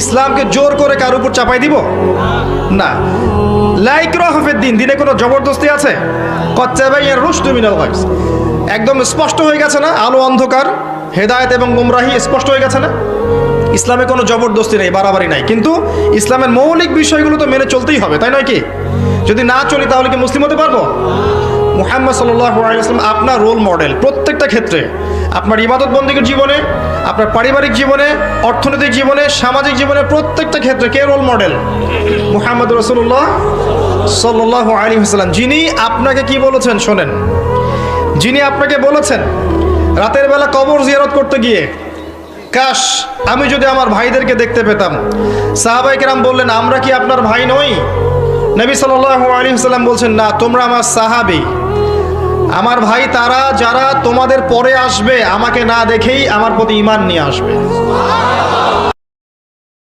ইসলামকে জোর করে কার উপর চাপাই দিব? না। লাইক রহফের দিন দিনে কোনো জবরদস্তি আছে? কচ্চাবাইয়ের রুশদু মিনাল গায়স একদম স্পষ্ট হয়ে গেছে না? আলো অন্ধকার, হেদায়েত এবং গুমরাহি স্পষ্ট হয়ে গেছে না? ইসলামে কোনো জবরদস্তি নেই, বাড়াবাড়ি নাই। কিন্তু ইসলামের মৌলিক বিষয়গুলো তো মেনে চলতেই হবে, তাই নয় কি? যদি না চলি তাহলে কি মুসলিম হতে পারব? মুহাম্মদ সাল্লাম আপনার রোল মডেল প্রত্যেকটা ক্ষেত্রে। আপনার ইবাদত বন্দীর জীবনে আপনার পারিবারিক জীবনে, অর্থনৈতিক জীবনে, সামাজিক জীবনে প্রত্যেকটা ক্ষেত্রে কে রোল মডেল মুহাম্মদ রসুল্লাহ সাল্লাহ আলী হাসলাম যিনি আপনাকে কি বলেছেন শোনেন। যিনি আপনাকে বলেছেন রাতের বেলা কবর জিয়ারত করতে গিয়ে, কাশ, আমি যদি আমার ভাইদেরকে দেখতে পেতাম। সাহাবাইকেরাম বললেন, আমরা কি আপনার ভাই নই? নবী সাল্লাহ আলী সাল্লাম বলছেন, না, তোমরা আমার সাহাবি। আমার ভাই, তারা, যারা তোমাদের পরে আসবে, আমাকে না দেখেই আমার প্রতি ইমান নিয়ে আসবে।